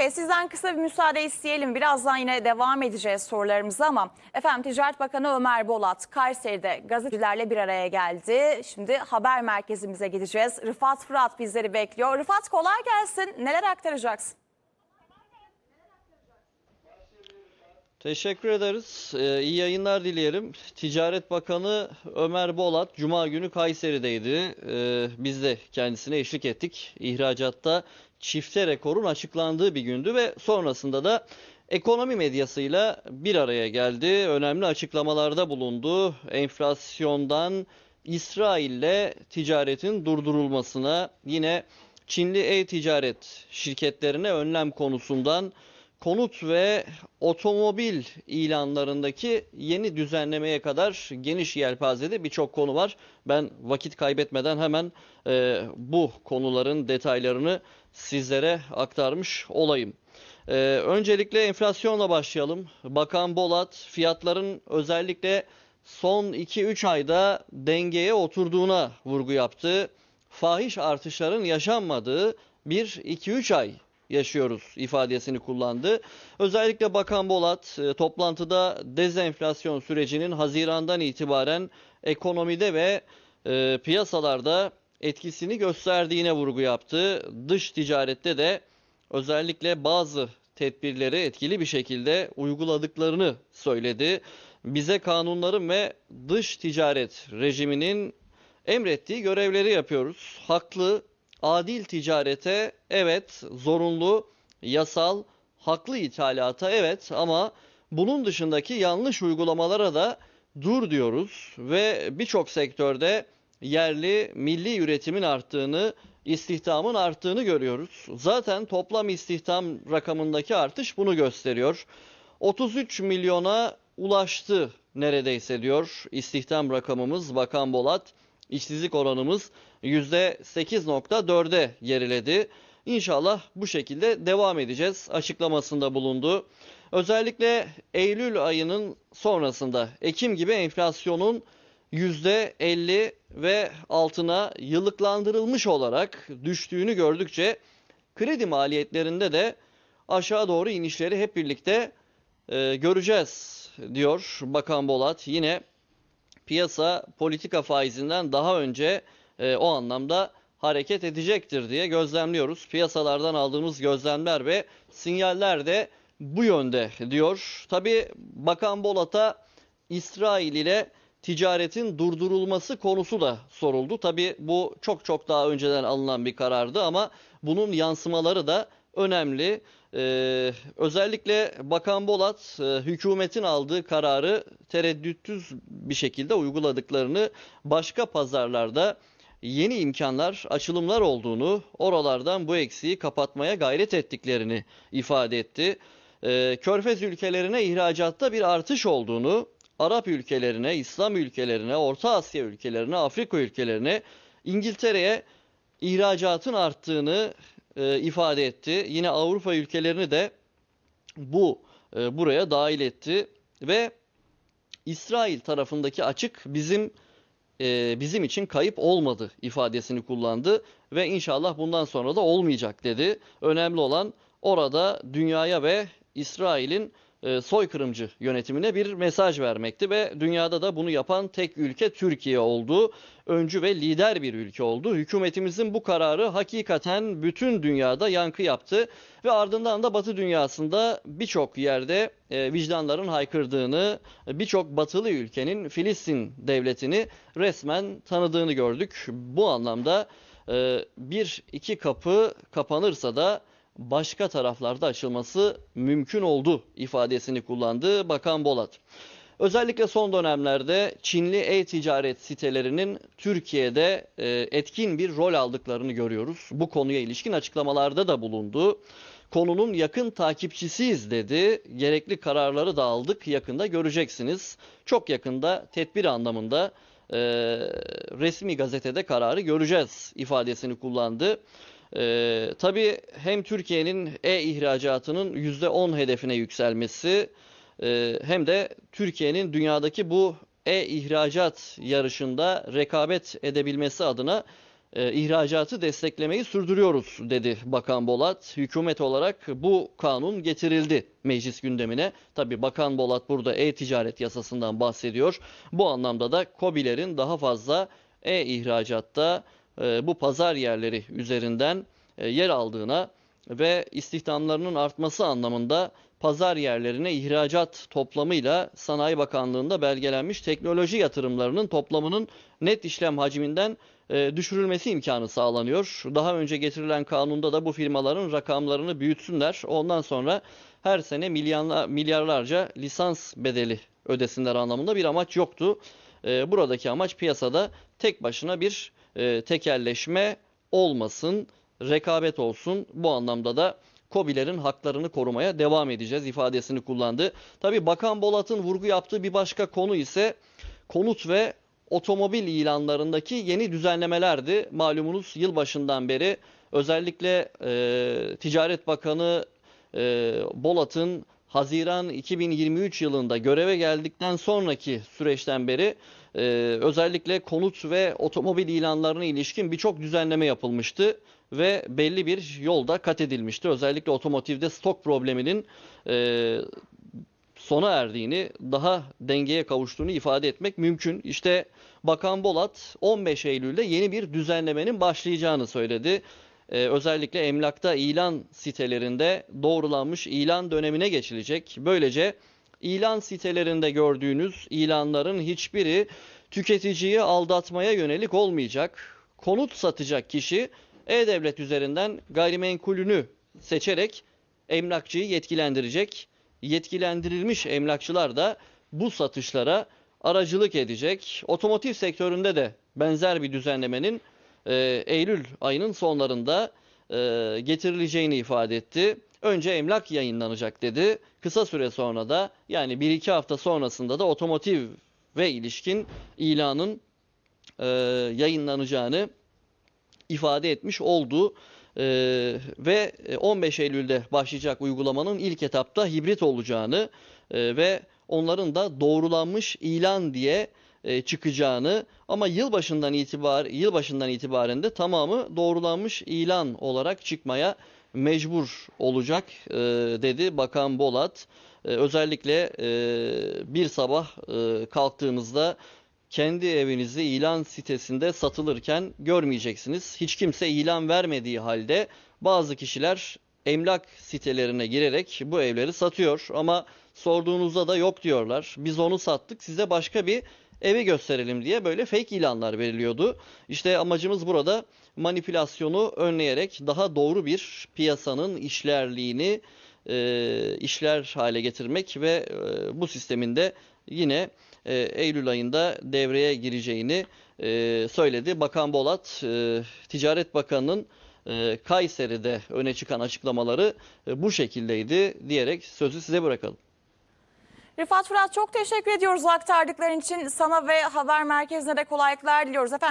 Bey sizden kısa bir müsaade isteyelim. Birazdan yine devam edeceğiz sorularımıza ama efendim Ticaret Bakanı Ömer Bolat Kayseri'de gazetecilerle bir araya geldi. Şimdi haber merkezimize gideceğiz. Rıfat Fırat bizleri bekliyor. Rıfat kolay gelsin. Neler aktaracaksın? Teşekkür ederiz. Ee, iyi yayınlar dileyelim. Ticaret Bakanı Ömer Bolat Cuma günü Kayseri'deydi. Ee, biz de kendisine eşlik ettik. İhracatta çifte rekorun açıklandığı bir gündü ve sonrasında da ekonomi medyasıyla bir araya geldi. Önemli açıklamalarda bulundu. Enflasyondan İsrail'le ticaretin durdurulmasına yine Çinli e-ticaret şirketlerine önlem konusundan konut ve otomobil ilanlarındaki yeni düzenlemeye kadar geniş yelpazede birçok konu var. Ben vakit kaybetmeden hemen e, bu konuların detaylarını sizlere aktarmış olayım. E, öncelikle enflasyonla başlayalım. Bakan Bolat fiyatların özellikle son 2-3 ayda dengeye oturduğuna vurgu yaptı. Fahiş artışların yaşanmadığı bir 2-3 ay yaşıyoruz ifadesini kullandı. Özellikle Bakan Bolat e, toplantıda dezenflasyon sürecinin Haziran'dan itibaren ekonomide ve e, piyasalarda etkisini gösterdiğine vurgu yaptı. Dış ticarette de özellikle bazı tedbirleri etkili bir şekilde uyguladıklarını söyledi. Bize kanunların ve dış ticaret rejiminin emrettiği görevleri yapıyoruz. Haklı, adil ticarete evet, zorunlu, yasal, haklı ithalata evet ama bunun dışındaki yanlış uygulamalara da dur diyoruz ve birçok sektörde yerli, milli üretimin arttığını, istihdamın arttığını görüyoruz. Zaten toplam istihdam rakamındaki artış bunu gösteriyor. 33 milyona ulaştı neredeyse diyor istihdam rakamımız Bakan Bolat. İşsizlik oranımız %8.4'e geriledi. İnşallah bu şekilde devam edeceğiz açıklamasında bulundu. Özellikle Eylül ayının sonrasında Ekim gibi enflasyonun %50 ve altına yıllıklandırılmış olarak düştüğünü gördükçe kredi maliyetlerinde de aşağı doğru inişleri hep birlikte e, göreceğiz diyor Bakan Bolat. Yine piyasa politika faizinden daha önce e, o anlamda hareket edecektir diye gözlemliyoruz. Piyasalardan aldığımız gözlemler ve sinyaller de bu yönde diyor. Tabi Bakan Bolat'a İsrail ile ticaretin durdurulması konusu da soruldu. Tabi bu çok çok daha önceden alınan bir karardı ama bunun yansımaları da önemli. Ee, özellikle Bakan Bolat e, hükümetin aldığı kararı tereddütsüz bir şekilde uyguladıklarını başka pazarlarda yeni imkanlar, açılımlar olduğunu, oralardan bu eksiği kapatmaya gayret ettiklerini ifade etti. Ee, Körfez ülkelerine ihracatta bir artış olduğunu, Arap ülkelerine, İslam ülkelerine, Orta Asya ülkelerine, Afrika ülkelerine, İngiltere'ye ihracatın arttığını e, ifade etti. Yine Avrupa ülkelerini de bu e, buraya dahil etti ve İsrail tarafındaki açık bizim e, bizim için kayıp olmadı ifadesini kullandı ve inşallah bundan sonra da olmayacak dedi. Önemli olan orada dünyaya ve İsrail'in e, soykırımcı yönetimine bir mesaj vermekti ve dünyada da bunu yapan tek ülke Türkiye oldu. Öncü ve lider bir ülke oldu. Hükümetimizin bu kararı hakikaten bütün dünyada yankı yaptı ve ardından da Batı dünyasında birçok yerde e, vicdanların haykırdığını, birçok batılı ülkenin Filistin devletini resmen tanıdığını gördük. Bu anlamda e, bir iki kapı kapanırsa da başka taraflarda açılması mümkün oldu ifadesini kullandı Bakan Bolat. Özellikle son dönemlerde Çinli e-ticaret sitelerinin Türkiye'de e, etkin bir rol aldıklarını görüyoruz. Bu konuya ilişkin açıklamalarda da bulundu. Konunun yakın takipçisiyiz dedi. Gerekli kararları da aldık. Yakında göreceksiniz. Çok yakında tedbir anlamında e, resmi gazetede kararı göreceğiz ifadesini kullandı. Ee, tabii hem Türkiye'nin e-ihracatının %10 hedefine yükselmesi e, hem de Türkiye'nin dünyadaki bu e-ihracat yarışında rekabet edebilmesi adına e, ihracatı desteklemeyi sürdürüyoruz dedi Bakan Bolat. Hükümet olarak bu kanun getirildi meclis gündemine. Tabi Bakan Bolat burada e-ticaret yasasından bahsediyor. Bu anlamda da KOBİ'lerin daha fazla e-ihracatta bu pazar yerleri üzerinden e, yer aldığına ve istihdamlarının artması anlamında pazar yerlerine ihracat toplamıyla Sanayi Bakanlığı'nda belgelenmiş teknoloji yatırımlarının toplamının net işlem hacminden e, düşürülmesi imkanı sağlanıyor. Daha önce getirilen kanunda da bu firmaların rakamlarını büyütsünler. Ondan sonra her sene milyarlar, milyarlarca lisans bedeli ödesinler anlamında bir amaç yoktu. E, buradaki amaç piyasada tek başına bir e, tekelleşme olmasın, rekabet olsun. Bu anlamda da KOBİ'lerin haklarını korumaya devam edeceğiz ifadesini kullandı. Tabii Bakan Bolat'ın vurgu yaptığı bir başka konu ise konut ve otomobil ilanlarındaki yeni düzenlemelerdi. Malumunuz yılbaşından beri özellikle e, Ticaret Bakanı e, Bolat'ın Haziran 2023 yılında göreve geldikten sonraki süreçten beri e, özellikle konut ve otomobil ilanlarına ilişkin birçok düzenleme yapılmıştı ve belli bir yolda kat edilmişti. Özellikle otomotivde stok probleminin e, sona erdiğini, daha dengeye kavuştuğunu ifade etmek mümkün. İşte Bakan Bolat 15 Eylül'de yeni bir düzenlemenin başlayacağını söyledi. Ee, özellikle emlakta ilan sitelerinde doğrulanmış ilan dönemine geçilecek. Böylece ilan sitelerinde gördüğünüz ilanların hiçbiri tüketiciyi aldatmaya yönelik olmayacak. Konut satacak kişi e-devlet üzerinden gayrimenkulünü seçerek emlakçıyı yetkilendirecek. Yetkilendirilmiş emlakçılar da bu satışlara aracılık edecek. Otomotiv sektöründe de benzer bir düzenlemenin e, Eylül ayının sonlarında e, getirileceğini ifade etti. Önce emlak yayınlanacak dedi. Kısa süre sonra da yani 1-2 hafta sonrasında da otomotiv ve ilişkin ilanın e, yayınlanacağını ifade etmiş oldu. Ee, ve 15 Eylül'de başlayacak uygulamanın ilk etapta hibrit olacağını e, ve onların da doğrulanmış ilan diye e, çıkacağını ama yılbaşından itibar yılbaşından itibaren de tamamı doğrulanmış ilan olarak çıkmaya mecbur olacak e, dedi Bakan Bolat. E, özellikle e, bir sabah e, kalktığınızda kendi evinizi ilan sitesinde satılırken görmeyeceksiniz. Hiç kimse ilan vermediği halde bazı kişiler emlak sitelerine girerek bu evleri satıyor ama sorduğunuzda da yok diyorlar. Biz onu sattık size başka bir evi gösterelim diye böyle fake ilanlar veriliyordu. İşte amacımız burada manipülasyonu önleyerek daha doğru bir piyasanın işlerliğini e, işler hale getirmek ve e, bu sistemin de yine e, Eylül ayında devreye gireceğini e, söyledi. Bakan Bolat, e, Ticaret Bakanı'nın e, Kayseri'de öne çıkan açıklamaları e, bu şekildeydi diyerek sözü size bırakalım. Rifat Fırat çok teşekkür ediyoruz aktardıkların için. Sana ve haber merkezine de kolaylıklar diliyoruz. Efendim